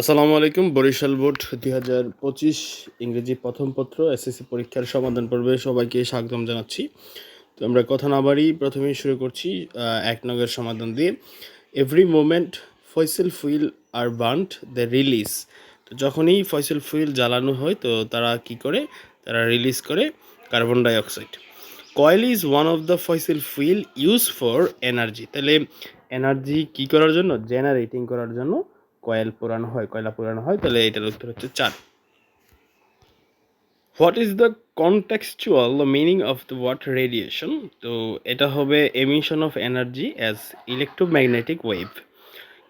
আসসালামু আলাইকুম, বরিশাল বোর্ড দুই হাজার পঁচিশ ইংরেজি প্রথম পত্র এসএসসি পরীক্ষার সমাধান পর্বে সবাইকে স্বাগতম জানাচ্ছি। তো আমরা কথা না বাড়ি প্রথমেই শুরু করছি এক নগের সমাধান দিয়ে। Every moment fossil fuel are burnt the release তো যখনই ফয়সেল ফুইল জ্বালানো হয়, তো তারা কি করে? তারা রিলিজ করে carbon dioxide coal is one of the fossil fuel use for energy তাহলে এনার্জি কি করার জন্য? জেনারেটিং করার জন্য কয়েল পোড়ানো হয়, কয়লা পোড়ানো হয়, তাহলে এটার উত্তর হচ্ছে চার। What is the contextual meaning of the word radiation তো এটা হবে emission of energy as electromagnetic wave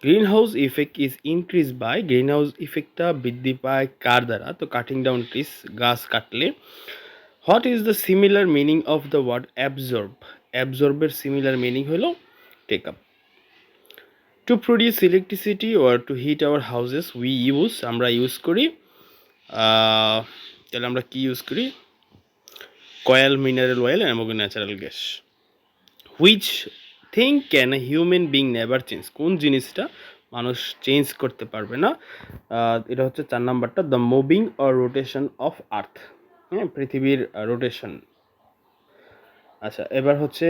green house effect is increase by green house ইফেক্টটা বৃদ্ধি পায় কার দ্বারা? তো কাটিং ডাউন ট্রিস গাছ কাটলে। What is the similar meaning of the word absorb অ্যাবজর্বের similar meaning হলো take up to produce electricity or to heat our houses we use আমরা use করি তাহলে আমরা কি ইউজ করি? কয়েল মিনারেল অয়েল এবং natural gas which thing can human being never change কোন জিনিসটা মানুষ চেঞ্জ করতে পারবে না? এটা হচ্ছে চার নাম্বারটা the moving or rotation of earth হ্যাঁ পৃথিবীর রোটেশন আচ্ছা এবার হচ্ছে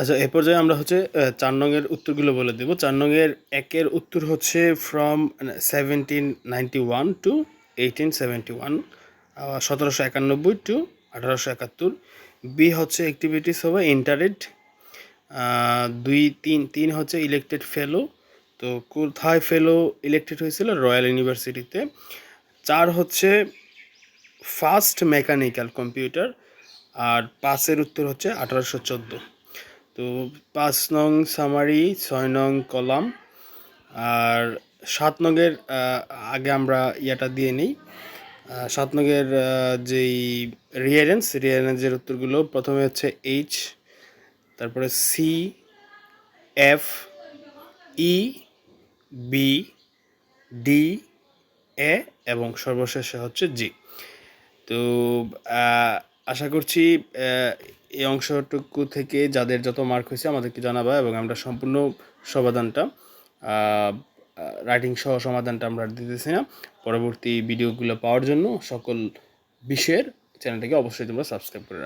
আচ্ছা এ পর্যায়ে আমরা হচ্ছে চার নংয়ের উত্তরগুলো বলে দেবো। চার নংয়ের একের উত্তর হচ্ছে from seventeen ninety one to eighteen seventy one সতেরোশো একানব্বই টু আঠারোশো একাত্তর। বি হচ্ছে অ্যাক্টিভিটিস হবে ইন্টারেট দুই, তিন তিন হচ্ছে ইলেক্টেড ফেলো তো কোথায় ফেলো ইলেক্টেড হয়েছিল? রয়্যাল ইউনিভার্সিটিতে চার হচ্ছে ফার্স্ট মেকানিক্যাল কম্পিউটার আর পাঁচের উত্তর হচ্ছে আঠারোশো চোদ্দ। তো পাঁচ নং সামারি ছয় নং কলাম আর সাত আহ, আগে আমরা ইয়াটা দিয়ে নিই। সাত আহ, যেই রিয়ারেন্স রিয়ারেন্সের উত্তরগুলো প্রথমে হচ্ছে এইচ তারপরে C F E B D A এবং সর্বশেষে হচ্ছে জি তো আশা করছি এই অংশটুকু থেকে যাদের যত মার্ক হয়েছে আমাদেরকে জানাবা এবং আমরা সম্পূর্ণ সমাধানটা রাইটিং সহ সমাধানটা আমরা দিতেছি না পরবর্তী ভিডিওগুলো পাওয়ার জন্য সকল বিষয়ের চ্যানেলটাকে অবশ্যই তোমরা সাবস্ক্রাইব করে।